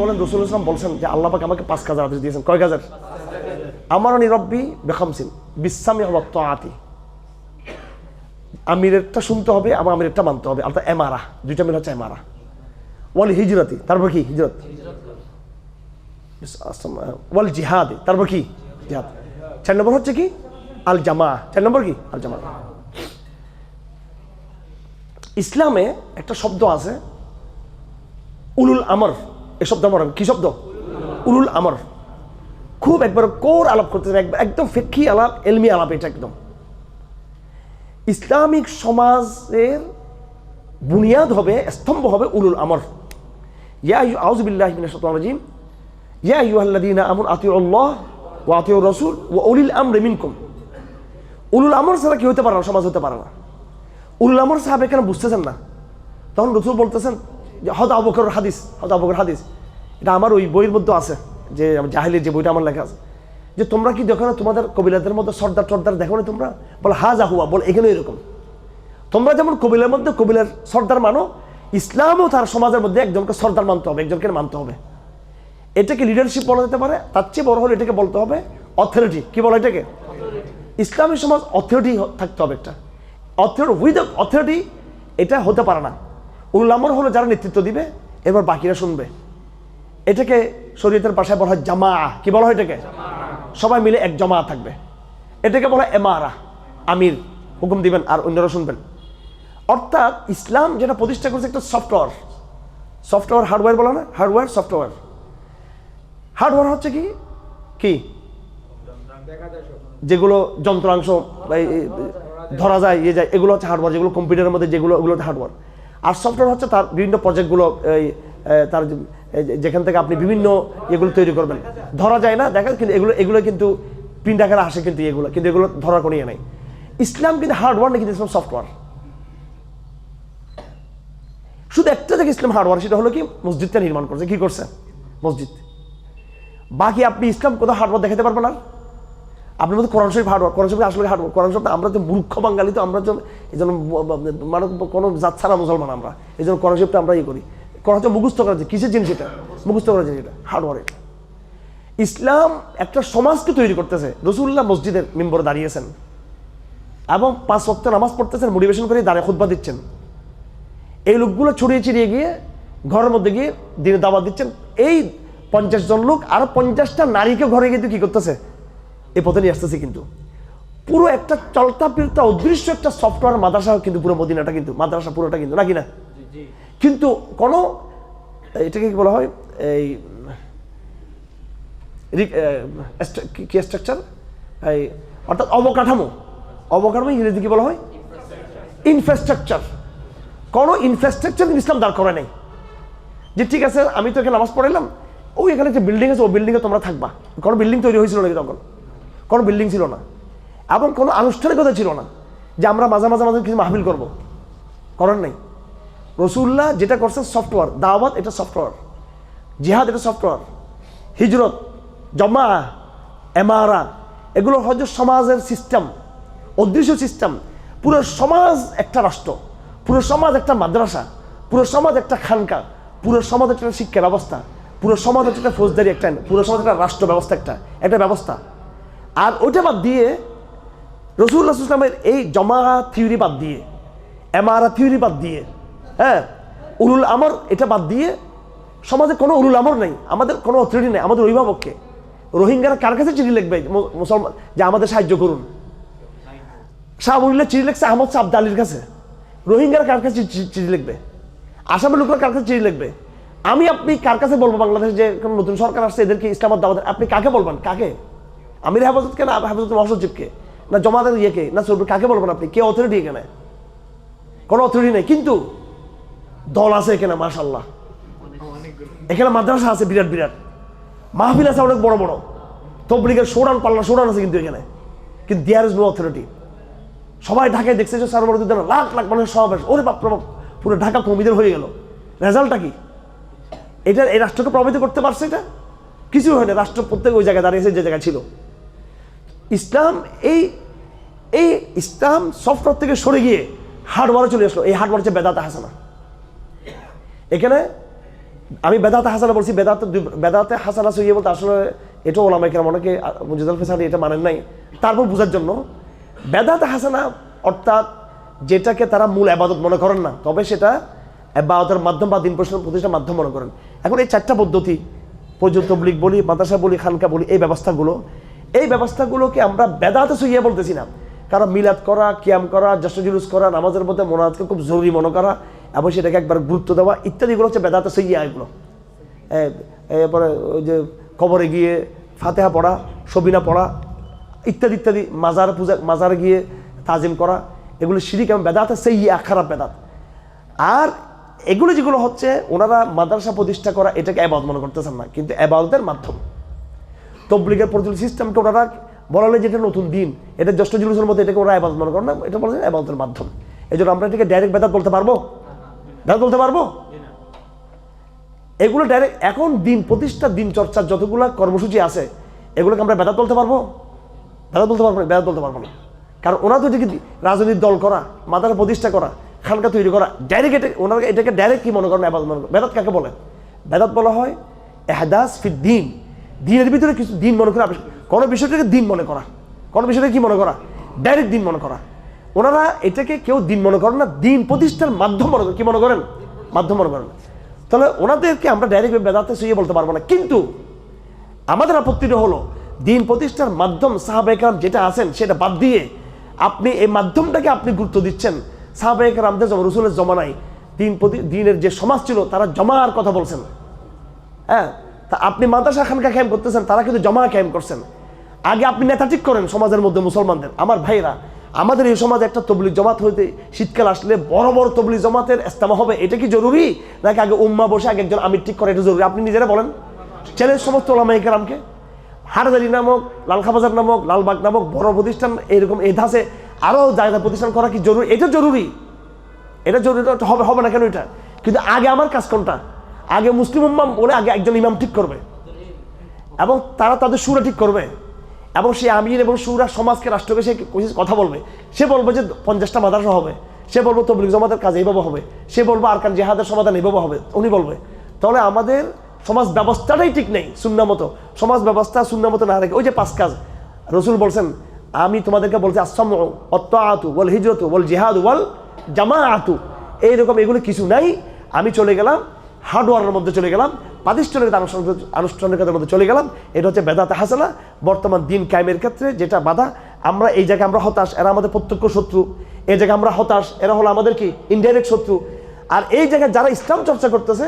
বলেন, রসুল ইসলাম বলছেন যে আল্লাহ পাক আমাকে পাঁচ কাজের আদেশ দিয়েছেন। কয় কাজের আমার নিরব্বি বেখামসিন বিশ্বামি হবাত্ত আতি আমিরেরটা শুনতে হবে এবং আমিরেরটা মানতে হবে। অর্থাৎ এমারা, দুইটা মিল হচ্ছে এমারা। ওয়াল হিজরতি, তারপর কি? হিজরত। ওয়াল জিহাদ, তারপর কি? জিহাদ। চার নম্বর হচ্ছে কি? আল জামা। চার নম্বর কি? আল জামা। ইসলামে একটা শব্দ আছে, উলুল আমর। এই শব্দ আমার, কি শব্দ? উলুল আমর। খুব একবার কোর আলাপ করতে একবার একদম ফেকি আলাপ, এলমি আলাপ এটা একদম। ইসলামিক সমাজের বুনিয়াদ হবে, স্তম্ভ হবে উলুল আমর। ইয়া আউজবিল্লাহ রাজিম। ইয়া ইউহাল্লাদিনা আমর আতিউল্লাহ ও আতিউর রসুল ও উলিল আমর মিনকুম। উলুল আমর ছাড়া কি হতে পারে না, সমাজ হতে পারে না। উলুল আমর সাহেব এখানে বুঝতেছেন না? তখন রসুল বলতেছেন হদ আবকর হাদিস হদ আবকর হাদিস। এটা আমার ওই বইয়ের মধ্যে আছে, যে জাহিলের যে বইটা আমার লেখা আছে। যে তোমরা কি দেখো না তোমাদের কবিলাদের মধ্যে সর্দার টর্দার দেখো না তোমরা? বল, হা জাহুয়া বল এখানে এরকম। তোমরা যেমন কবিলার মধ্যে কবিলার সর্দার মানো, ইসলামও তার সমাজের মধ্যে একজনকে সর্দার মানতে হবে, একজনকে মানতে হবে। এটাকে লিডারশিপ বলা যেতে পারে, তার চেয়ে বড় হলে এটাকে বলতে হবে অথরিটি কি বলে এটাকে? ইসলামী সমাজ অথরিটি থাকতে হবে একটা। অথরিটি উইথ অথরিটি এটা হতে পারে না। উল্লামর হলো যারা নেতৃত্ব দিবে এবার বাকিরা শুনবে। এটাকে শরীয়তের ভাষায় বলা হয় জামা কি বলা হয় এটাকে? সবাই মিলে এক জমা থাকবে। এটাকে বলা হয় এমারা আমির। হুকুম দিবেন আর অন্যরা শুনবেন। অর্থাৎ ইসলাম যেটা প্রতিষ্ঠা করেছে একটা সফটওয়্যার। সফটওয়্যার হার্ডওয়্যার বলা না? Hardware software. হার্ডওয়্যার হচ্ছে কি? কি? যেগুলো যন্ত্রাংশ ধরা যায় ইয়ে যায় এগুলো হচ্ছে হার্ডওয়্যার। যেগুলো কম্পিউটারের মধ্যে যেগুলো ওগুলো হচ্ছে হার্ডওয়্যার। আর সফটওয়্যার হচ্ছে তার বিভিন্ন প্রজেক্টগুলো তার যেখান থেকে আপনি বিভিন্ন এগুলো তৈরি করবেন। ধরা যায় না দেখা কিন্তু এগুলো এগুলো কিন্তু প্রিন্ট আকারে আসে কিন্তু এগুলো কিন্তু এগুলো ধরার কোনো ইয়ে নেই। ইসলাম কিন্তু হার্ডওয়্যার না কিন্তু ইসলাম সফটওয়্যার শুধু একটা থেকে ইসলাম হার্ডওয়্যার সেটা হলো কি? মসজিদটা নির্মাণ করছে। কি করছে? মসজিদ। বাকি আপনি ইসলাম কোথাও হার্ডওয়্যার দেখাতে পারবেন না আপনার মধ্যে কোরআন শরীফ হার্ডওয়ার কোরআন শরীফ আসলে হার্ডওয়ার কোরআন শরীফ আমরা তো মূর্খ বাঙালি তো আমরা তো এই জন্য মানে কোনো জাত ছাড়া মুসলমান আমরা। এই জন্য কোরআন শরীফটা আমরা ইয়ে করি। কোরআন শরীফ মুখস্থ করা কিসের জিনিস এটা? মুখস্থ করা জিনিস এটা হার্ডওয়ার এটা। ইসলাম একটা সমাজকে তৈরি করতেছে। রসুল্লাহ মসজিদের মেম্বরে দাঁড়িয়েছেন। এবং পাঁচ ওয়াক্ত নামাজ পড়তেছেন মোটিভেশন করে দাঁড়িয়ে খুতবা দিচ্ছেন। এই লোকগুলো ছড়িয়ে ছিড়িয়ে গিয়ে ঘরের মধ্যে গিয়ে দিনে দাওয়াত দিচ্ছেন। এই পঞ্চাশ জন লোক, আরও পঞ্চাশটা নারীকে ঘরে গিয়ে কি করতেছে? এই পথে নিয়ে আসতেছে কিন্তু। পুরো একটা চলতা ফিরতা অদৃশ্য একটা সফটওয়্যার মাদ্রাসা কিন্তু পুরো মদিনাটা কিন্তু মাদ্রাসা পুরোটা কিন্তু নাকি না? কিন্তু কোনো এটাকে কি বলা হয়? এই কি- স্ট্রাকচার এই অর্থাৎ অবকাঠামো। অবকাঠামো ইংরেজি কি বলা হয়? ইনফ্রাস্ট্রাকচার কোনো ইনফ্রাস্ট্রাকচার ইসলাম দাঁড় করে নাই। যে ঠিক আছে আমি তো এখানে নামাজ পড়াইলাম ওই এখানে যে বিল্ডিং আছে ওই বিল্ডিংয়ে তোমরা থাকবা। কোনো বিল্ডিং তৈরি হয়েছিল নাকি তখন? কোনো বিল্ডিং ছিল না। এবং কোনো আনুষ্ঠানিকতা ছিল না যে আমরা মাঝে মাঝে মাঝে কিছু মাহফিল করব। করার নেই। রসুল্লাহ যেটা করছে সফটওয়্যার দাওয়াত এটা সফটওয়্যার জিহাদ এটা সফটওয়্যার হিজরত জমা এমারা, এগুলো হয়তো সমাজের সিস্টেম অদৃশ্য সিস্টেম পুরো সমাজ একটা রাষ্ট্র, পুরো সমাজ একটা মাদ্রাসা, পুরো সমাজ একটা খানকা, পুরো সমাজ একটা শিক্ষা ব্যবস্থা, পুরো সমাজ হচ্ছে একটা ফৌজদারি একটা, পুরো সমাজ একটা রাষ্ট্র ব্যবস্থা একটা একটা ব্যবস্থা। আর ওইটা বাদ দিয়ে রসুল্লাহ ইসলামের এই জমা থিওরি বাদ দিয়ে এমারা থিওরি বাদ দিয়ে হ্যাঁ উলুল আমর, এটা বাদ দিয়ে সমাজে কোনো উলুল আমর নেই, আমাদের কোনো অথরিটি নেই, আমাদের অভিভাবককে। রোহিঙ্গারা কার কাছে চিঠি লিখবে মুসলমান, যে আমাদের সাহায্য করুন? শাহবুল্লাহ চিঠি লিখছে আহমদ শাহ আব্দালির কাছে। রোহিঙ্গারা কার কাছে চিঠি লিখবে? আসামের লোকরা কার কাছে চিঠি লিখবে? আমি আপনি কার কাছে বলব বাংলাদেশ যে নতুন সরকার আসছে, এদেরকে ইসলামাবাদ আপনি কাকে বলবেন? কাকে? আমির হেফাজতকে না হেফাজত মহাসচিবকে না জমাতের ইয়েকে না সরকার কাকে বলবেন আপনি? কে অথরিটি এখানে? কোনো অথরিটি নেই কিন্তু দল আছে এখানে মাশাল্লাহ এখানে মাদ্রাসা আছে বিরাট বিরাট। মাহফিল আছে অনেক বড় বড়। তবলিগের সোরান পাল্লা সোরান আছে কিন্তু এখানে। কিন্তু দেয়ার ইজ নো অথরিটি সবাই ঢাকায় দেখছে যে সারবরাহ উদ্যানে লাখ লাখ মানুষের সমাবেশ। ওরে বাপ বাপ, পুরো ঢাকা কমিদের হয়ে গেল। রেজাল্টটা কি? এটা এই রাষ্ট্রকে প্রভাবিত করতে পারছে এটা? কিছু হয় না রাষ্ট্র প্রত্যেক ওই জায়গায় দাঁড়িয়েছে যে জায়গায় ছিল। ইসলাম এই এই ইসলাম সফটওয়্যার থেকে সরে গিয়ে হার্ডওয়ারে চলে আসলো। এই হার্ডওয়ার হচ্ছে বেদাতা হাসানা। এখানে আমি বেদাতে হাসানা বলছি, বেদাতে বেদাতে হাসানা সইয়ে বলতে আসলে এটাও ওলামাই কেন অনেকে মুজিদুল ফেসানি এটা মানেন নাই। তারপর বোঝার জন্য, বেদাতে হাসানা অর্থাৎ যেটাকে তারা মূল আবাদত মনে করেন না, তবে সেটা আবাদতের মাধ্যম বা দিন প্রতিষ্ঠার মাধ্যম মনে করেন। এখন এই চারটা পদ্ধতি প্রযোগ তবলিক বলি, মাদ্রাসা বলি, খানকা বলি, এই ব্যবস্থাগুলো এই ব্যবস্থাগুলোকে আমরা বেদাতে সইয়ে বলতেছি না। কারণ মিলাদ করা, কিয়াম করা জুলুস করা, নামাজের মধ্যে মোনাজকে খুব জরুরি মনে করা, এবং সেটাকে একবার গুরুত্ব দেওয়া, ইত্যাদিগুলো হচ্ছে বেদাতে সইয়া এগুলো এরপরে ওই যে কবরে গিয়ে ফাতেহা পড়া সবিনা পড়া, ইত্যাদি ইত্যাদি, মাজার পূজা, মাজারে গিয়ে তাজিম করা, এগুলো শিরিক এবং বেদাতে সেই খারাপ বেদাত। আর এগুলো যেগুলো হচ্ছে, ওনারা মাদ্রাসা প্রতিষ্ঠা করা, এটাকে অ্যাবাদ মনে করতেছেন না, কিন্তু অ্যাবাউদের মাধ্যম। তবলিগের প্রচলিত সিস্টেমকে ওনারা বলালে যেটা নতুন দিন। এটা জ্যেষ্ঠ জুলুসের মধ্যে এটাকে ওরা অ্যাবাদ মনে করেন না, এটা বলেছেন অ্যাবাউদের মাধ্যম। এই জন্য আমরা এটাকে ডাইরেক্ট বেদাত বলতে পারব? বেদাত বলতে পারব? এগুলো ডাইরেক্ট এখন দিন, প্রতিষ্ঠা দিন চর্চার যতগুলো কর্মসূচি আছে, এগুলোকে আমরা বেদাত বলতে পারব? বেদাত বলতে পারব না, বেদাত বলতে পারব না। কারণ ওনারা তো এটাকে রাজনৈতিক দল করা মাদার প্রতিষ্ঠা করা, খানকা তৈরি করা ডাইরেক্ট এটা, ওনারা এটাকে ডাইরেক্ট কি মনে করেন আবাদ মনে করেন? বেদাত কাকে বলে? বেদাত বলা হয় এহাদাস ফির দিন। দিনের ভিতরে কিছু দিন মনে করে কোনো বিষয়টাকে দিন মনে করা। কোনো বিষয়টাকে কি মনে করা? ডাইরেক্ট দিন মনে করা। ওনারা এটাকে কেউ দিন মনে করেন না, দিন প্রতিষ্ঠার মাধ্যম মনে করেন। কি মনে করেন? মাধ্যম মনে করেন। তাহলে ওনাদেরকে আমরা ডাইরেক্ট বেদাতে শুয়ে বলতে পারব না। কিন্তু আমাদের আপত্তিটা হলো, দিন প্রতিষ্ঠার মাধ্যম সাহাবাহিকার যেটা আছেন, সেটা বাদ দিয়ে আপনি এই মাধ্যমটাকে আপনি গুরুত্ব দিচ্ছেন। সাহাবাহিকার আমাদের যেমন রসুলের জমানায় দিন প্রতি দিনের যে সমাজ ছিল, তারা জমার কথা বলছেন। হ্যাঁ? তা আপনি মাদ্রাসা খানকা ক্যাম্প করতেছেন, তারা কিন্তু জমা ক্যাম্প করছেন। আগে আপনি নেতা ঠিক করেন সমাজের মধ্যে মুসলমানদের। আমার ভাইরা আমাদের এই সমাজে একটা তবলিক জমাত হইতে শীতকাল আসলে বড় বড় তবলিক জমাতের ইস্তেমা হবে, এটা কি জরুরি? নাকি আগে উম্মা বসে আগে একজন আমির ঠিক করে, এটা জরুরি? আপনি নিজেরা বলেন। চ্যালেঞ্জ সমস্ত ওলামাই কেরামকে। হারদারি নামক, লালখাবাজার নামক, লালবাগ নামক বড় প্রতিষ্ঠান এরকম এই ধাসে আরও জায়গা প্রতিষ্ঠান করা কি জরুরি? এটা জরুরি। এটা জরুরি হবে হবে না কেন এটা? কিন্তু আগে আমার কাজ কোনটা? আগে মুসলিম ইমাম বলে আগে একজন ইমাম ঠিক করবে। এবং তারা তাদের সুরা ঠিক করবে। এবং সে আমির এবং সুরা সমাজকে, রাষ্ট্রকে সে কথা বলবে? সে বলবে যে পঞ্চাশটা মাদ্রাসা হবে। সে বলব তবলিক জমাতের কাজ এইভাবে হবে। সে বলব আরকান জেহাদের সমাধান এইভাবে হবে। উনি বলবে। তাহলে আমাদের সমাজ ব্যবস্থাটাই ঠিক নেই শূন্য মতো। সমাজ ব্যবস্থা শূন্য মতো না রেখে ওই যে পাঁচ কাজ। রসুল বলছেন, আমি তোমাদেরকে বলছি আসাম অত্ত আতু বল হিজরতু বল জিহাদ বল জামা আতু এইরকম এগুলো কিছু নাই। আমি চলে গেলাম হার্ডওয়ারের মধ্যে চলে গেলাম প্রাতিষ্ঠানিকতা আনুষ্ঠানিকতার মধ্যে চলে গেলাম। এটা হচ্ছে বেদাতে হাসানা। বর্তমান দিন কায়েমের ক্ষেত্রে যেটা বাধা, আমরা এই জায়গায় আমরা হতাশ, এরা আমাদের প্রত্যক্ষ শত্রু। এই জায়গায় আমরা হতাশ, এরা হলো আমাদের কি? ইনডাইরেক্ট শত্রু। আর এই জায়গায় যারা ইসলাম চর্চা করতেছে,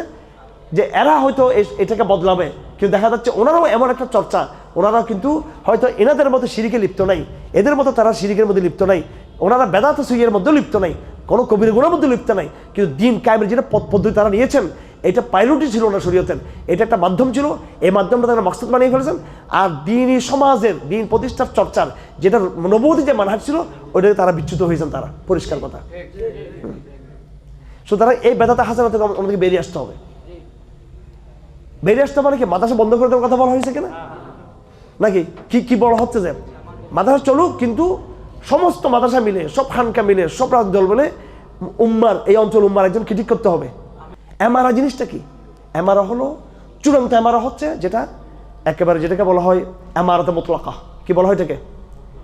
যে এরা হয়তো এটাকে বদলাবে, কিন্তু দেখা যাচ্ছে ওনারাও এমন একটা চর্চা। ওনারা কিন্তু হয়তো এনাদের মতো সিঁড়িকে লিপ্ত নাই, এদের মতো তারা সিঁড়িকের মধ্যে লিপ্ত নাই, ওনারা বেদাত সুইয়ের মধ্যেও লিপ্ত নাই, কোনো কবির গুণের মধ্যে লিপ্ত নাই, কিন্তু দিন কায়েমের যেটা পদ্ধতি তারা নিয়েছেন এটা পাইলটি ছিল না শরীয়তের। এটা একটা মাধ্যম ছিল, এই মাধ্যমটা তারা মকসদ বানিয়ে ফেলেছেন। আর দিনই সমাজের, দিন প্রতিষ্ঠার চর্চার যেটা নবতী যে মানহাজ ছিল ওইটাকে তারা বিচ্যুত হয়েছেন তারা। পরিষ্কার কথা। সুতরাং এই বেদাতা হাসানা থেকে আমাদেরকে বেরিয়ে আসতে হবে। বেরিয়ে আসতে মানে কি, মাদ্রাসা বন্ধ করে দেওয়ার কথা বলা হয়েছে কিনা? নাকি? কি কি বড় হচ্ছে যে, মাদ্রাসা চলুক, কিন্তু সমস্ত মাদ্রাসা মিলে, সব খানকা মিলে, সব রাজনৈতিক দল মিলে উম্মার, এই অঞ্চল উম্মার একজন ঠিক করতে হবে। এমারা জিনিসটা কি? এমআরআ হলো, চূড়ান্ত এমআরআ হচ্ছে যেটা একেবারে যেটাকে বলা হয় এমআরতে মতলাকা। কি বলা হয় এটাকে?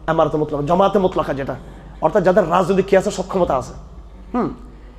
এমআরতে মতলাকা জমাতে মতলাকা যেটা। অর্থাৎ যাদের রাজনৈতিক কি আছে, সক্ষমতা আছে। হুম?